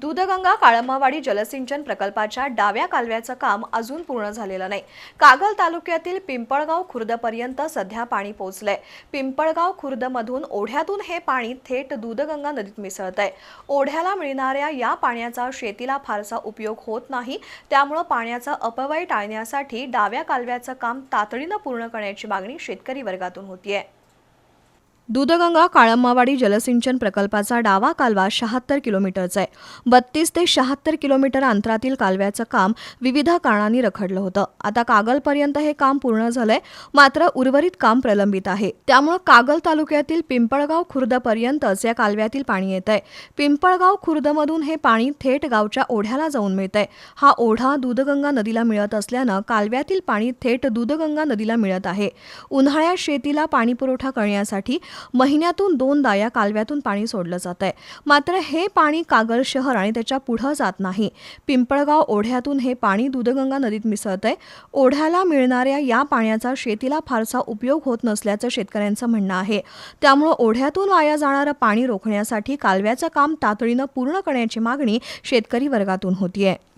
दूधगंगा काळंबावाडी जलसिंचन प्रकल्पाच्या डाव्या कालव्याचं काम अजून पूर्ण झालेलं नाही. कागल तालुक्यातील पिंपळगाव खुर्दपर्यंत सध्या पाणी पोहोचलंय. पिंपळगाव खुर्दमधून ओढ्यातून हे पाणी थेट दूधगंगा नदीत मिसळत आहे ओढ्याला मिळणाऱ्या या पाण्याचा शेतीला फारसा उपयोग होत नाही. त्यामुळं पाण्याचा अपव्यय टाळण्यासाठी डाव्या कालव्याचं काम तातडीनं पूर्ण करण्याची मागणी शेतकरी वर्गातून होतीये. दूधगंगा काळंबावाडी जलसिंचन प्रकल्पाचा डावा कालवा शहात्तर किलोमीटरचा आहे. बत्तीस ते शहात्तर किलोमीटर अंतरातील कालव्याचं काम विविध कारणांनी रखडलं होतं. आता कागलपर्यंत हे काम पूर्ण झालंय मात्र उर्वरित काम प्रलंबित आहे. त्यामुळं कागल तालुक्यातील पिंपळगाव खुर्दपर्यंतच या कालव्यातील पाणी येत आहे पिंपळगाव खुर्दमधून हे पाणी थेट गावच्या ओढ्याला जाऊन मिळतंय. हा ओढा दूधगंगा नदीला मिळत असल्यानं कालव्यातील पाणी थेट दूधगंगा नदीला मिळत आहे. उन्हाळ्यात शेतीला पाणीपुरवठा करण्यासाठी महिन्यातून दोनदा या कालव्यातून पाणी सोडलं जात आहे. मात्र हे पाणी कागल शहर आणि त्याच्या पुढं जात नाही. पिंपळगाव ओढ्यातून हे पाणी दूधगंगा नदीत मिसळत आहे. ओढ्याला मिळणाऱ्या या पाण्याचा शेतीला फारसा उपयोग होत नसल्याचं शेतकऱ्यांचं म्हणणं आहे. त्यामुळं ओढ्यातून वाया जाणारं पाणी रोखण्यासाठी कालव्याचं काम तातडीनं पूर्ण करण्याची मागणी शेतकरी वर्गातून होतीये.